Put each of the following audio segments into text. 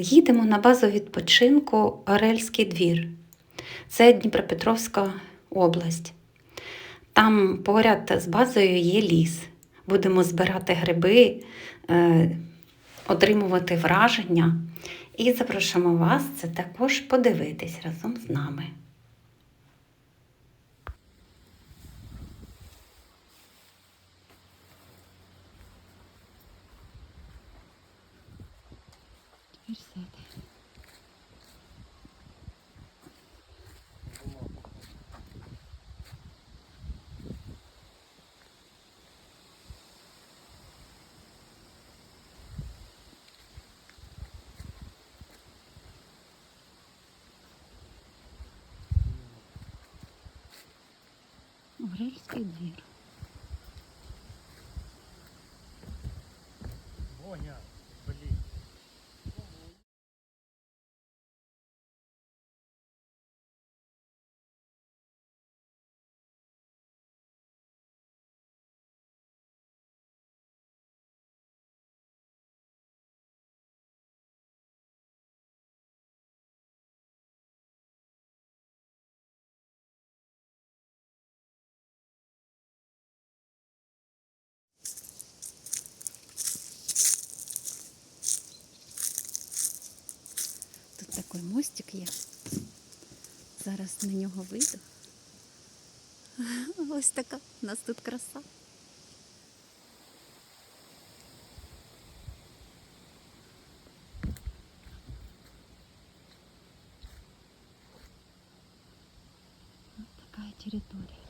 Їдемо на базу відпочинку Орельський двір. Це Дніпропетровська область. Там поряд з базою є ліс. Будемо збирати гриби, е, отримувати враження. І запрошуємо вас це також подивитись разом з нами. Тепер сяде. Орельський двір. Боня, такий мостик є. Зараз на нього вийду. Ось така у нас тут краса. Вот такая территория.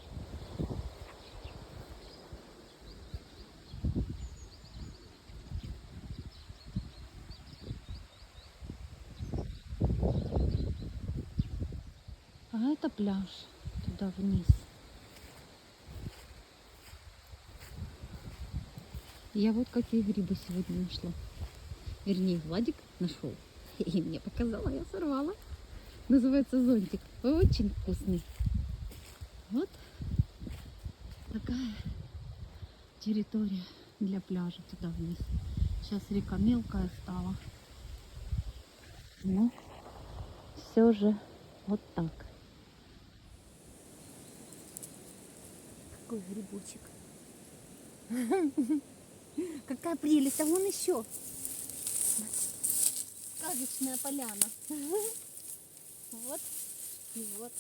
Это пляж туда вниз. Я вот какие грибы сегодня нашла. Вернее, Владик нашел. И мне показала, я сорвала. Называется зонтик. Очень вкусный. Вот такая территория для пляжа туда вниз. Сейчас река мелкая стала. Ну, все же вот так. Какой грибочек. Какая прелесть, а вон еще. Сказочная поляна. Вот и вот.